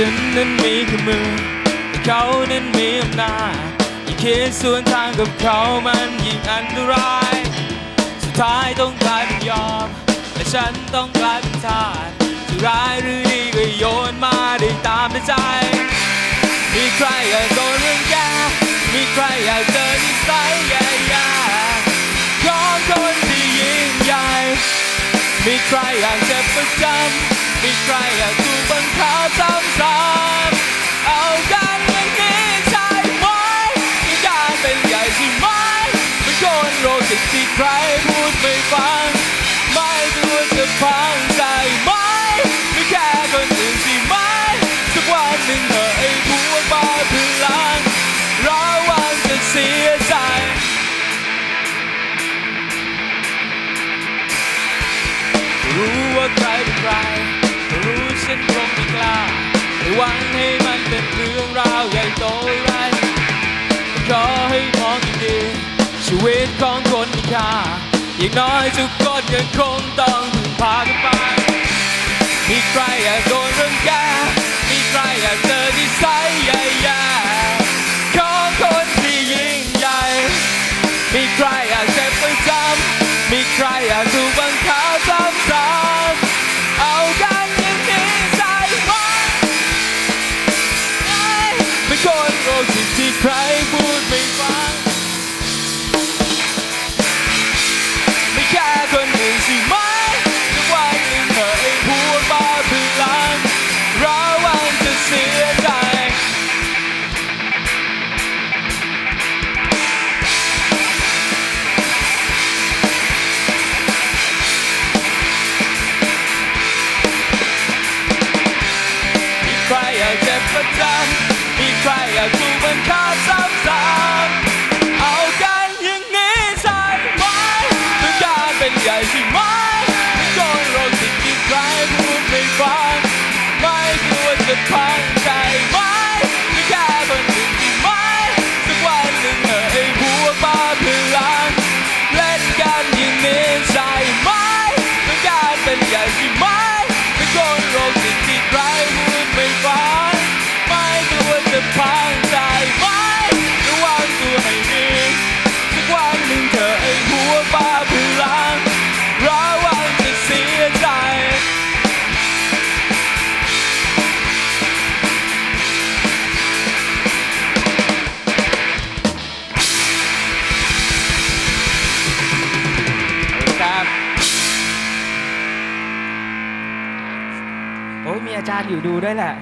ฉันนั้นมีแค่มือแต่เขานั้นมีอำนาจยิ่งคิดสวนทางกับเขามันยิ่งอันตราย สุดท้ายต้องกลายเป็นยอม และฉันต้องกลายเป็นทาสจะร้ายหรือดีก็โยนมาได้ตามใจ มีใครอยากโดนเรื่องแย่มีใครอยากเจอนิสัยแย่ๆของคนที่ยิ่งใหญ่ มีใครอยากเจ็บประจำ มีใครอยากถูกบังคับซ้ำๆเอากันอย่างนี้ใช่ไหมมีการเป็นใหญ่ใช่ไหมเป็นคนโรคจิตที่ใครพูดไม่ฟัง ไม่ตัวจะพังใจไหมไม่แค่คนอื่นใช่ไหมสักวันหนึ่งเธอไอ้พวกบ้าพลังระวังจะเสียใจรู้ว่าใครเป็นใคร ฉันคงไม่กล้าไม่หวังให้มันเป็นเรื่องราวใหญ่โตไรขอให้มองดีๆชีวิตของคนมีค่าอย่างน้อยทุกคนยังคงต้องพึ่งพากันไปมีใครอยากโดนเรื่องแย่มีใครอยากเจอนิสัยแย่ๆของคนที่ยิ่งใหญ่ มีใครอยากเจ็บประจำมีใครอยากถูกบังคับซ้ำๆ โรคจิตที่ใครพูดไม่ฟัง ไม่แค่คนหนึ่งใช่ไหมทุกวันหนึ่งเธอไอ้พวกบ้าพลังระวังจะเสียใจมีใครอยากเจ็บประจำ ใครอยากถูกบังคับซ้ำๆเอากันอย่างนี้ใช่ไหมต้องการเป็นใหญ่ใช่ไหม อาจารย์อยู่ดูด้วยแหละ